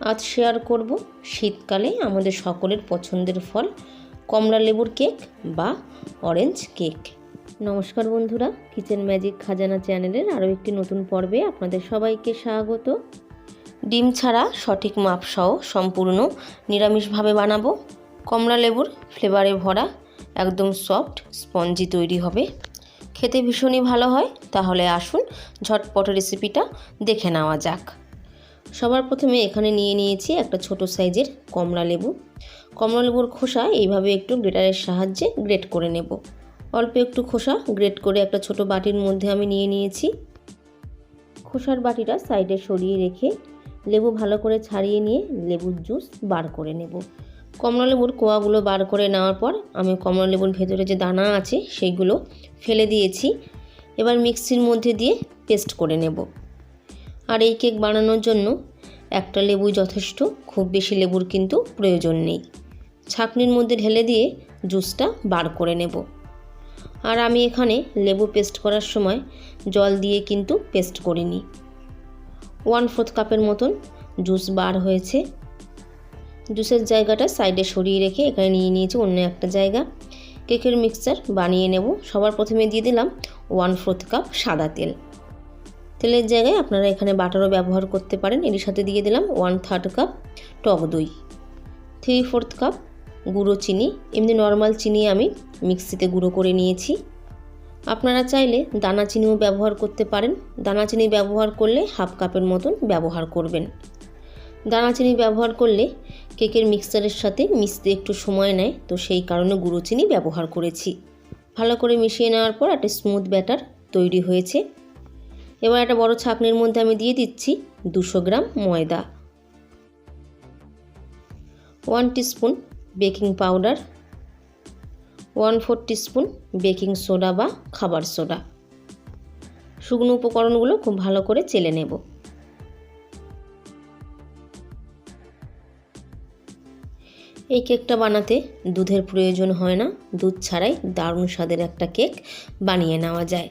আজ শেয়ার করব শীতকালে আমাদের সকলের পছন্দের ফল, কমলা লেবুর কেক বা অরেঞ্জ কেক নমস্কার বন্ধুরা কিচেন ম্যাজিক খাজানা চ্যানেলের আরও একটি নতুন পর্বে আপনাদের সবাইকে স্বাগত। ডিম ছাড়া সঠিক মাপসহ সম্পূর্ণ নিরামিষভাবে বানাবো। কমলা লেবুর ফ্লেভারে ভরা, একদম সফট স্পঞ্জি তৈরি হবে। খেতে ভীষণই ভালো হয়, তাহলে আসুন ঝটপট রেসিপিটা দেখে নেওয়া যাক। সবার প্রথমে এখানে নিয়ে নিয়েছি একটা ছোট সাইজের কমলা লেবু। কমলা লেবুর খোসা এইভাবে একটু গ্রেটারের সাহায্যে গ্রেট করে নেব। অল্প একটু খোসা গ্রেট করে একটা ছোট বাটির মধ্যে আমি নিয়ে নিয়েছি। খোসার বাটিটা সাইডে সরিয়ে রেখে লেবু ভালো করে ছাড়িয়ে নিয়ে লেবুর জুস বার করে নেব। কমলা লেবুর কোয়াগুলো বার করে নেওয়ার পর আমি কমলা লেবুর ভেতরে যে দানা আছে সেইগুলো ফেলে দিয়েছি। এবার মিক্সির মধ্যে দিয়ে পেস্ট করে নেব। আর এই কেক বানানোর জন্য একটা লেবু যথেষ্ট, খুব বেশি লেবুর কিন্তু প্রয়োজন নেই। ছাকনির মধ্যে ঢেলে দিয়ে জুসটা বার করে নেব। আর আমি এখানে লেবু পেস্ট করার সময় জল দিয়ে কিন্তু পেস্ট করিনি। ওয়ান ফোর্থ কাপের মতন জুস বার হয়েছে। জুসের জায়গাটা সাইডে সরিয়ে রেখে এখানে নিয়ে নিয়েছি অন্য একটা জায়গা। কেকের মিক্সচার বানিয়ে নেব। সবার প্রথমে দিয়ে দিলাম ওয়ান ফোর্থ কাপ সাদা তেল। তেলের জায়গায় আপনারা এখানে বাটারও ব্যবহার করতে পারেন। এর সাথে দিয়ে দিলাম ওয়ান থার্ড কাপ টক দই থ্রি ফোর্থ কাপ গুঁড়ো চিনি। এমনি নর্মাল চিনি আমি মিক্সিতে গুঁড়ো করে নিয়েছি। আপনারা চাইলে দানা চিনিও ব্যবহার করতে পারেন। দানা চিনি ব্যবহার করলে হাফ কাপের মতন ব্যবহার করবেন। দানা চিনি ব্যবহার করলে কেকের মিক্সচারের সাথে মিশতে একটু সময় নেয়, তো সেই কারণে গুঁড়ো চিনি ব্যবহার করেছি। ভালো করে মিশিয়ে নেওয়ার পর একটা স্মুথ ব্যাটার তৈরি হয়েছে। এবার একটা বড় ছাকনির মধ্যে আমি দিয়ে দিচ্ছি দুশো গ্রাম ময়দা। One teaspoon baking powder. One four teaspoon baking soda বা খাবার সোডা। শুকনো উপকরণগুলো খুব ভালো করে চেলে নেব। এই কেকটা বানাতে দুধের প্রয়োজন হয় না। দুধ ছাড়াই দারুণ স্বাদের একটা কেক বানিয়ে নেওয়া যায়।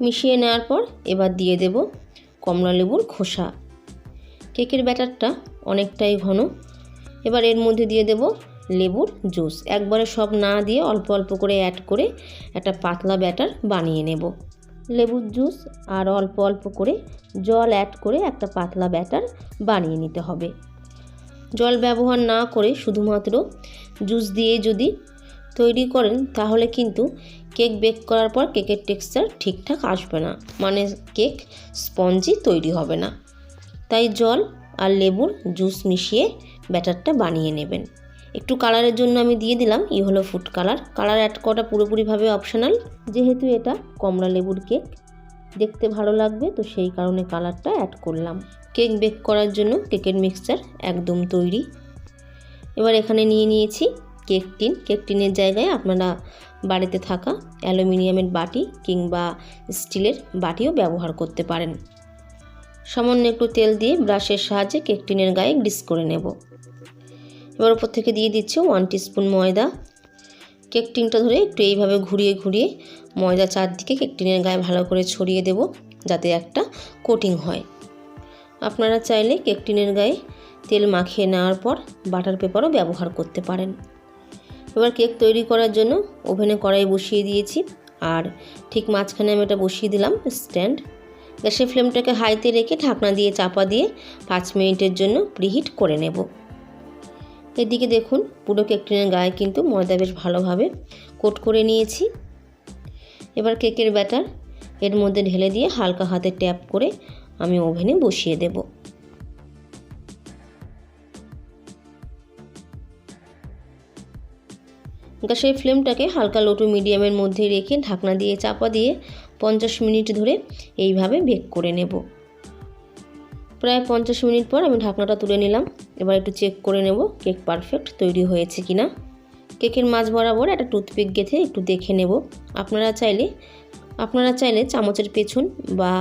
মিশিয়ে নেওয়ার পর এবার দিয়ে দেব কমলা লেবুর খোসা। কেকের ব্যাটারটা অনেকটাই ঘন। এবার এর মধ্যে দিয়ে দেব লেবুর জুস। একবারে সব না দিয়ে অল্প অল্প করে অ্যাড করে একটা পাতলা ব্যাটার বানিয়ে নেব। লেবুর জুস আর অল্প অল্প করে জল অ্যাড করে একটা পাতলা ব্যাটার বানিয়ে নিতে হবে। জল ব্যবহার না করে শুধুমাত্র জুস দিয়ে যদি তৈরি করেন, তাহলে কিন্তু কেক বেক করার পর কেকের টেক্সচার ঠিকঠাক আসবে না। মানে কেক স্পঞ্জি তৈরি হবে না। তাই জল আর লেবুর জুস মিশিয়ে ব্যাটারটা বানিয়ে নেবেন। একটু কালারের জন্য আমি দিয়ে দিলাম, ই হলো ফুড কালার। কালার অ্যাড করাটা পুরোপুরিভাবে অপশনাল। যেহেতু এটা কমলা লেবুর কেক, দেখতে ভালো লাগবে, তো সেই কারণে কালারটা অ্যাড করলাম। কেক বেক করার জন্য কেকের মিক্সচার একদম তৈরি। এবার এখানে নিয়ে নিয়েছি কেক টিন কেক টিনের জায়গায় আপনারা বাড়িতে থাকা অ্যালুমিনিয়ামের বাটি কিংবা স্টিলের বাটিও ব্যবহার করতে পারেন। সামান্য একটু তেল দিয়ে ব্রাশের সাহায্যে কেক টিনের গায়ে গ্রিস করে নেব। এবার ওপর থেকে দিয়ে দিচ্ছে ওয়ান টিস্পুন ময়দা। কেক টিনটা ধরে একটু এইভাবে ঘুরিয়ে ঘুরিয়ে ময়দা চারদিকে কেক টিনের গায়ে ভালো করে ছড়িয়ে দেব যাতে একটা কোটিং হয়। আপনারা চাইলে কেক টিনের গায়ে তেল মাখিয়ে নেওয়ার পর বাটার পেপারও ব্যবহার করতে পারেন। এবার কেক তৈরি করার জন্য ওভেনে কড়াই বসিয়ে দিয়েছি। আর ঠিক মাঝখানে আমি এটা বসিয়ে দিলাম, স্ট্যান্ড। গ্যাসের ফ্লেমটাকে হাইতে রেখে ঢাকনা দিয়ে চাপা দিয়ে পাঁচ মিনিটের জন্য প্রিহিট করে নেব। এদিকে দেখুন, পুরো কেকটিনের গায়ে কিন্তু ময়দা বেশ ভালোভাবে কোট করে নিয়েছি। এবার কেকের ব্যাটার এর মধ্যে ঢেলে দিয়ে হালকা হাতে ট্যাপ করে আমি ওভেনে বসিয়ে দেব। গ্যাসের ফ্লেমটাকে হালকা লোটু মিডিয়ামের মধ্যে রেখে ঢাকনা দিয়ে চাপা দিয়ে পঞ্চাশ মিনিট ধরে এইভাবে বেক করে নেব। প্রায় পঞ্চাশ মিনিট পর আমি ঢাকনাটা তুলে নিলাম। এবার একটু চেক করে নেব কেক পারফেক্ট তৈরি হয়েছে কিনা। কেকের মাঝ বরাবর একটা টুথপিক গেঁথে একটু দেখে নেব। আপনারা চাইলে আপনারা চাইলে চামচের পেছন বা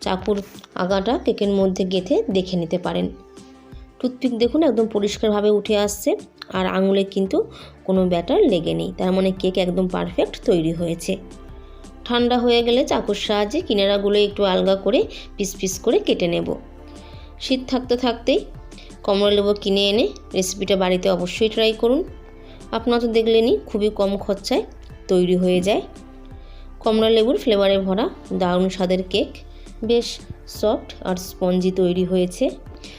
চাকুর আগাটা কেকের মধ্যে গেঁথে দেখে নিতে পারেন। টুথপিক দেখুন, একদম পরিষ্কারভাবে উঠে আসছে। আর আঙুলে কিন্তু কোনো ব্যাটার লেগে নেই। তার মানে কেক একদম পারফেক্ট তৈরি হয়েছে। ঠান্ডা হয়ে গেলে চাকুর সাহায্যে কিনারাগুলো একটু আলগা করে পিস পিস করে কেটে নেব। শীত থাকতে থাকতেই কমলা লেবু কিনে এনে রেসিপিটা বাড়িতে অবশ্যই ট্রাই করুন। আপনারা তো দেখলেনই, খুবই কম খরচায় তৈরি হয়ে যায়। কমলা লেবুর ফ্লেভারে ভরা দারুণ স্বাদের কেক। বেশ সফট আর স্পঞ্জি তৈরি হয়েছে।